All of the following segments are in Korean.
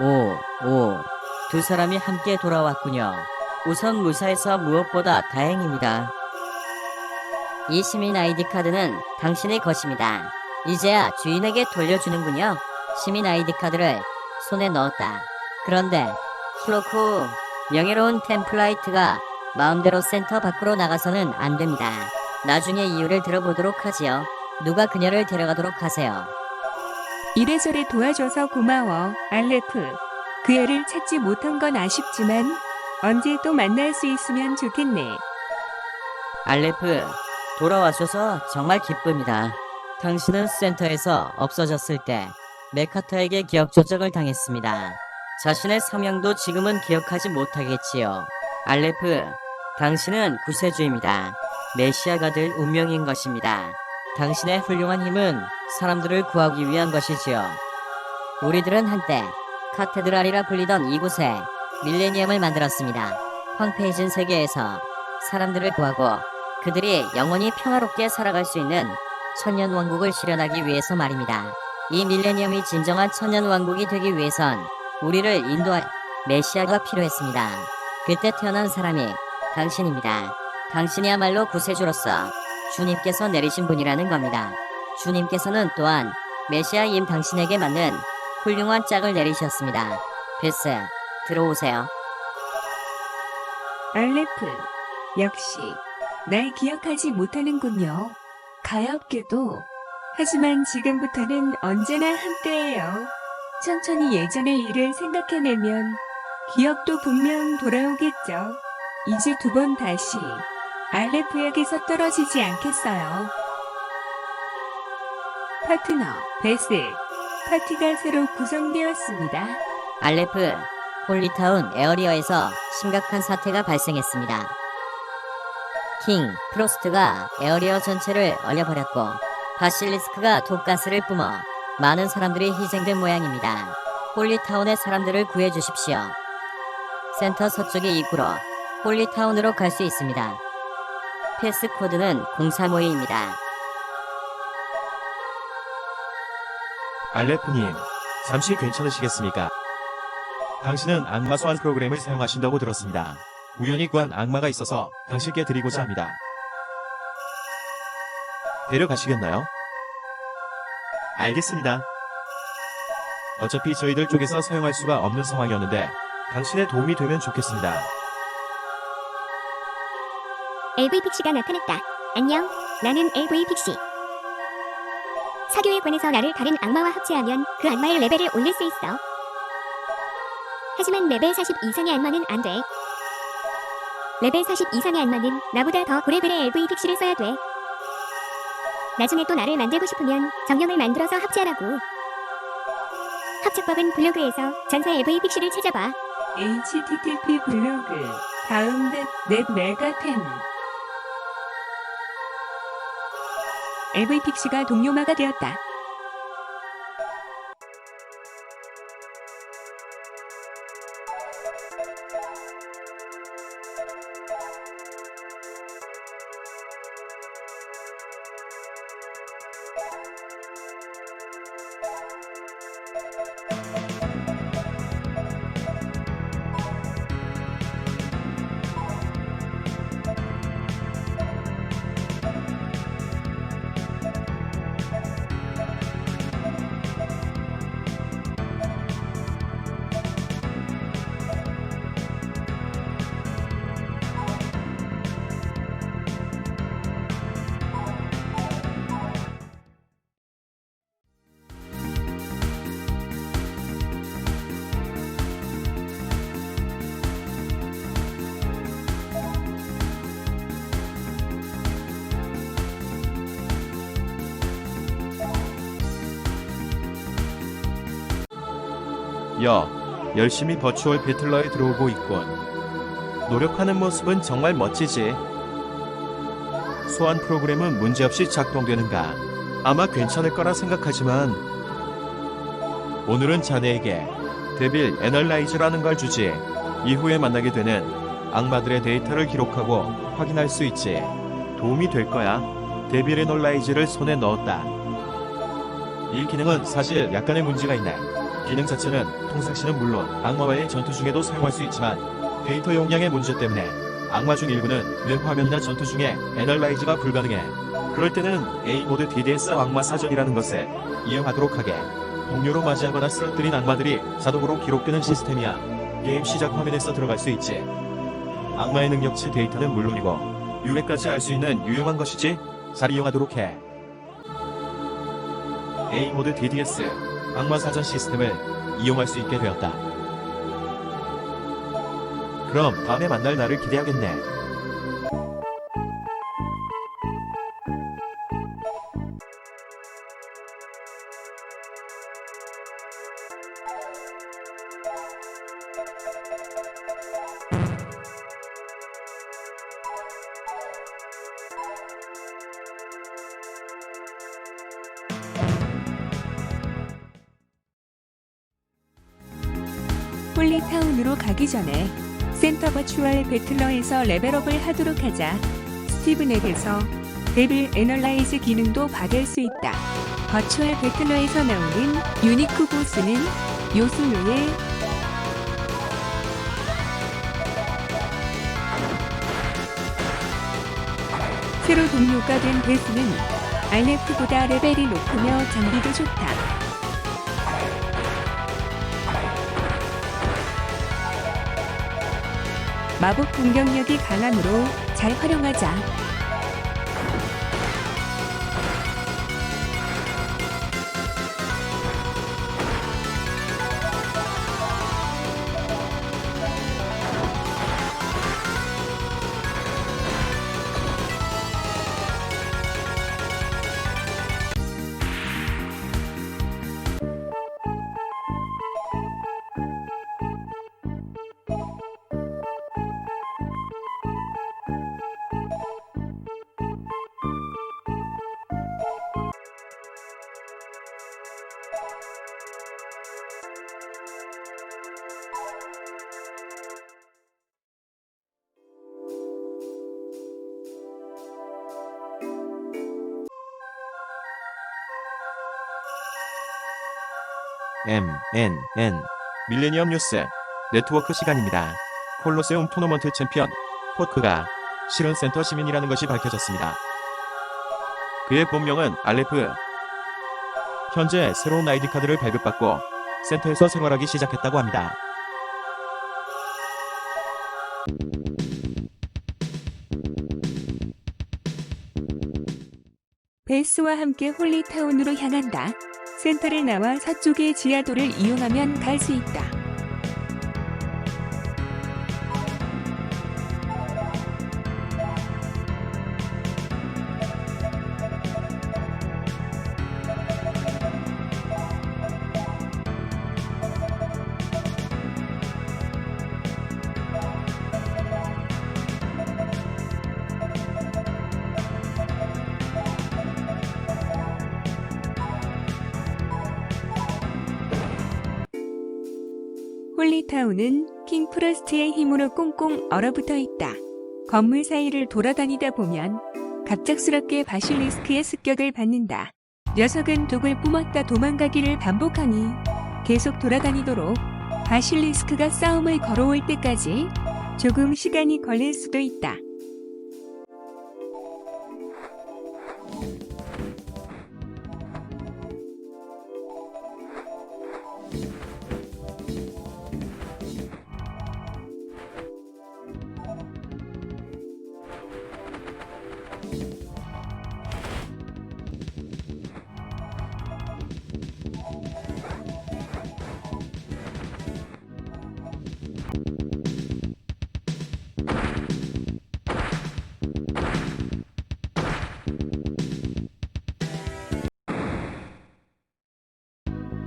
오, 오. 두 사람이 함께 돌아왔군요. 우선 무사해서 무엇보다 다행입니다. 이 시민 아이디 카드는 당신의 것입니다. 이제야 주인에게 돌려주는군요. 시민 아이디 카드를 손에 넣었다. 그런데 플로코 명예로운 템플라이트가 마음대로 센터 밖으로 나가서는 안 됩니다. 나중에 이유를 들어보도록 하지요. 누가 그녀를 데려가도록 하세요. 이래저래 도와줘서 고마워, 알레프. 그 애를 찾지 못한 건 아쉽지만 언제 또 만날 수 있으면 좋겠네. 알레프, 돌아와줘서 정말 기쁩니다. 당신은 센터에서 없어졌을 때 메카타에게 기억 조작을 당했습니다. 자신의 성향도 지금은 기억하지 못하겠지요. 알레프, 당신은 구세주입니다. 메시아가 될 운명인 것입니다. 당신의 훌륭한 힘은 사람들을 구하기 위한 것이지요. 우리들은 한때 카테드랄이라 불리던 이곳에 밀레니엄을 만들었습니다. 황폐해진 세계에서 사람들을 구하고 그들이 영원히 평화롭게 살아갈 수 있는 천년 왕국을 실현하기 위해서 말입니다. 이 밀레니엄이 진정한 천년 왕국이 되기 위해선 우리를 인도할 메시아가 필요했습니다. 그때 태어난 사람이 당신입니다. 당신이야말로 구세주로서 주님께서 내리신 분이라는 겁니다. 주님께서는 또한 메시아임 당신에게 맞는 훌륭한 짝을 내리셨습니다. 베스, 들어오세요. 알레프, 역시 날 기억하지 못하는군요. 가엾게도. 하지만 지금부터는 언제나 함께해요. 천천히 예전의 일을 생각해내면 기억도 분명 돌아오겠죠. 이제 두 번 다시 알레프에게서 떨어지지 않겠어요. 파트너, 베스, 파티가 새로 구성되었습니다. 알레프, 홀리타운 에어리어에서 심각한 사태가 발생했습니다. 킹, 프로스트가 에어리어 전체를 얼려버렸고 바실리스크가 독가스를 뿜어 많은 사람들이 희생된 모양입니다. 홀리타운의 사람들을 구해주십시오. 센터 서쪽의 입구로 홀리타운으로 갈 수 있습니다. 패스 코드는 035입니다. 알레프님, 잠시 괜찮으시겠습니까? 당신은 악마 소환 프로그램을 사용하신다고 들었습니다. 우연히 구한 악마가 있어서 당신께 드리고자 합니다. 데려가시겠나요? 알겠습니다. 어차피 저희들 쪽에서 사용할 수가 없는 상황이었는데 당신의 도움이 되면 좋겠습니다. LV 픽시가 나타났다. 안녕, 나는 LV 픽시. 사교에 관해서 나를 다른 악마와 합체하면 그 악마의 레벨을 올릴 수 있어. 하지만 레벨 40 이상의 악마는 안 돼. 레벨 40 이상의 악마는 나보다 더 고레벨의 LV 픽시를 써야 돼. 나중에 또 나를 만들고 싶으면 정령을 만들어서 합체하라고. 합체법은 블로그에서 전사 LV 픽시를 찾아봐. http 블로그 다음 넷 메가텐 LV 픽시가 동료마가 되었다. 여, 열심히 버추얼 배틀러에 들어오고 있군. 노력하는 모습은 정말 멋지지. 소환 프로그램은 문제없이 작동되는가? 아마 괜찮을 거라 생각하지만 오늘은 자네에게 데빌 애널라이즈라는 걸 주지. 이후에 만나게 되는 악마들의 데이터를 기록하고 확인할 수 있지. 도움이 될 거야. 데빌 애널라이즈를 손에 넣었다. 이 기능은 사실 약간의 문제가 있네. 기능 자체는 통상시는 물론 악마와의 전투 중에도 사용할 수 있지만 데이터 용량의 문제 때문에 악마 중 일부는 웹 화면이나 전투 중에 애널라이즈가 불가능해. 그럴 때는 A 모드 DDS 악마 사전이라는 것을 이용하도록 하게. 동료로 맞이하거나 쓰러뜨린 악마들이 자동으로 기록되는 시스템이야. 게임 시작 화면에서 들어갈 수 있지. 악마의 능력치 데이터는 물론이고 유래까지 알 수 있는 유용한 것이지. 잘 이용하도록 해. A 모드 DDS 악마 사전 시스템을 이용할 수 있게 되었다. 그럼 다음에 만날 날을 기대하겠네. 홀리타운으로 가기 전에 센터 버추얼 배틀러에서 레벨업을 하도록 하자 스티븐에게서 데빌 애널라이즈 기능도 받을 수 있다. 버추얼 배틀러에서 나오는 유니크 보스는 요술로의 새로 동료가 된 베스는 알레프보다 레벨이 높으며 장비도 좋다. 마법 공격력이 강하므로 잘 활용하자. M, N, N. 밀레니엄 뉴스 네트워크 시간입니다. 콜로세움 토너먼트 챔피언 포크가 실은 센터 시민이라는 것이 밝혀졌습니다. 그의 본명은 알레프. 현재 새로운 아이디 카드를 발급받고 센터에서 생활하기 시작했다고 합니다. 베스와 함께 홀리타운으로 향한다. 센터를 나와 서쪽의 지하도를 이용하면 갈 수 있다. 타운은 킹 프로스트의 힘으로 꽁꽁 얼어붙어 있다. 건물 사이를 돌아다니다 보면 갑작스럽게 바실리스크의 습격을 받는다. 녀석은 독을 뿜었다 도망가기를 반복하니 계속 돌아다니도록 바실리스크가 싸움을 걸어올 때까지 조금 시간이 걸릴 수도 있다.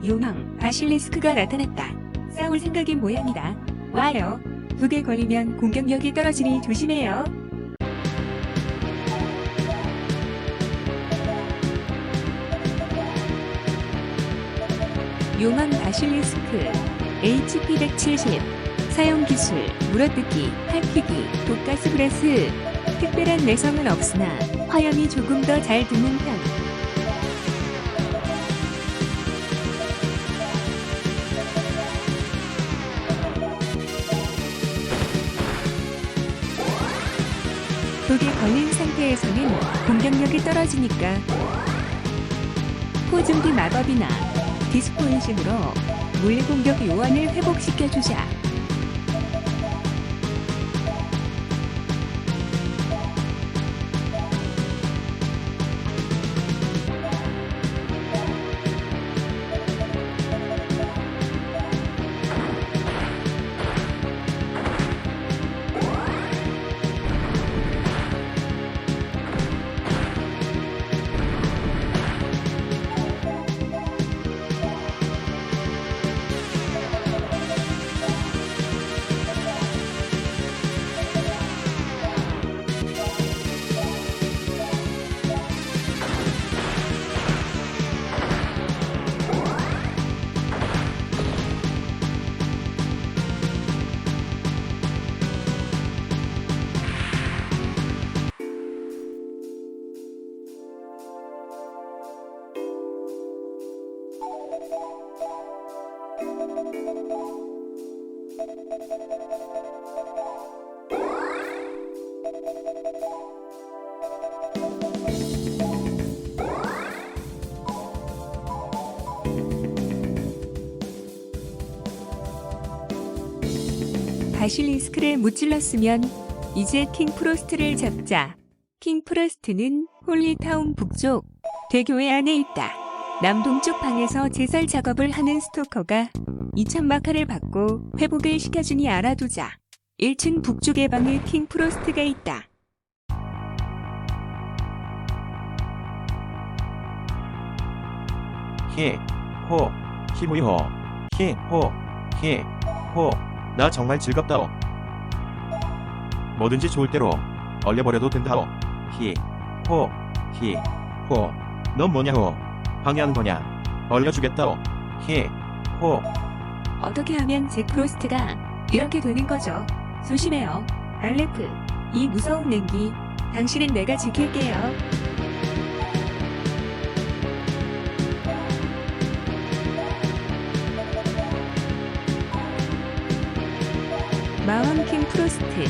요망 바실리스크가 나타났다. 싸울 생각인 모양이다. 와요. 두개 걸리면 공격력이 떨어지니 조심해요. 요망 바실리스크 HP 170 사용 기술 물어뜯기 할퀴기 독가스 브레스 특별한 내성은 없으나 화염이 조금 더 잘 드는 편 독에 걸린 상태에서는 공격력이 떨어지니까 포증기 마법이나 디스포인식으로 물 공격 요원을 회복시켜주자. 바실리스크를 무찔렀으면 이제 킹프로스트를 잡자. 킹프로스트는 홀리타운 북쪽 대교회 안에 있다. 남동쪽 방에서 제설 작업을 하는 스토커가 2천 마카를 받고 회복을 시켜주니 알아두자. 1층 북쪽의 방에 킹프로스트가 있다. 히, 호, 히무이호, 히, 호, 히, 호. 나 정말 즐겁다오. 뭐든지 좋을 대로 얼려버려도 된다오. 히, 호, 히, 호. 넌 뭐냐호? 방해하는 거냐? 얼려주겠다오. 히, 호. 어떻게 하면 잭프로스트가 이렇게 되는 거죠? 조심해요. 알레프, 이 무서운 냉기. 당신은 내가 지킬게요. 마왕킹 프로스트,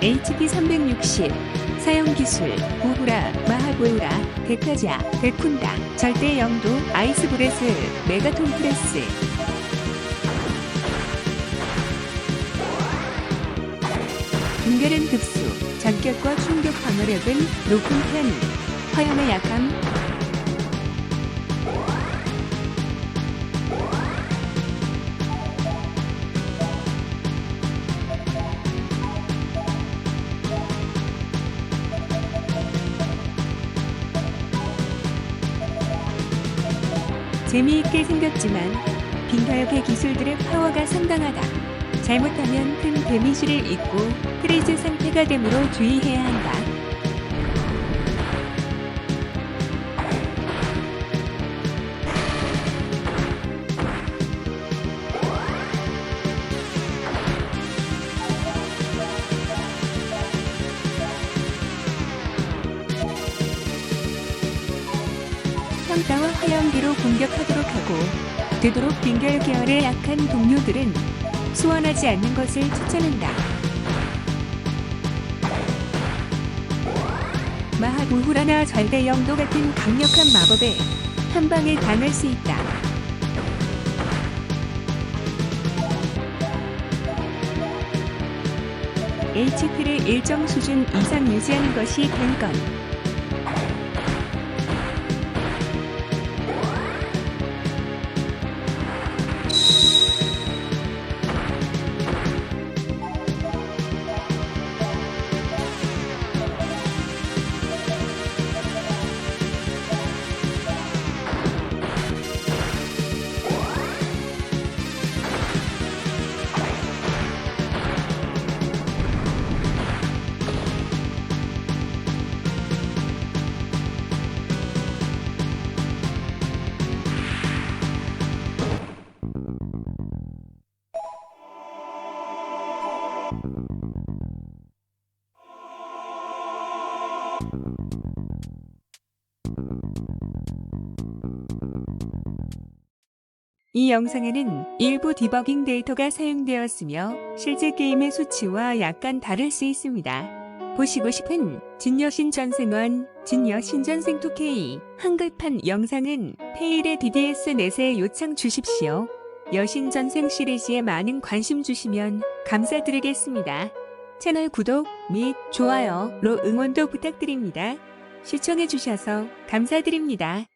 HP 360, 사용기술, 보후라, 마하보우라, 데카자, 데쿤다, 절대 영도, 아이스 브레스, 메가톤 프레스, 분결은 급수, 전격과 충격 방어력은 높은 편, 화염의 약함, 재미있게 생겼지만 빙하역의 기술들의 파워가 상당하다. 잘못하면 큰 데미지를 입고 프리즈 상태가 되므로 주의해야 한다. 화염기로 공격하도록 하고 되도록 빙결 계열의 약한 동료들은 소환하지 않는 것을 추천한다. 마하부후라나 절대 영도 같은 강력한 마법에 한 방에 당할 수 있다. HP를 일정 수준 이상 유지하는 것이 관건. 이 영상에는 일부 디버깅 데이터가 사용되었으며 실제 게임의 수치와 약간 다를 수 있습니다. 보시고 싶은 진여신 전생원, 진여신 전생 2K 한글판 영상은 페일의 DDS 넷에 요청 주십시오. 여신 전생 시리즈에 많은 관심 주시면 감사드리겠습니다. 채널 구독 및 좋아요로 응원도 부탁드립니다. 시청해주셔서 감사드립니다.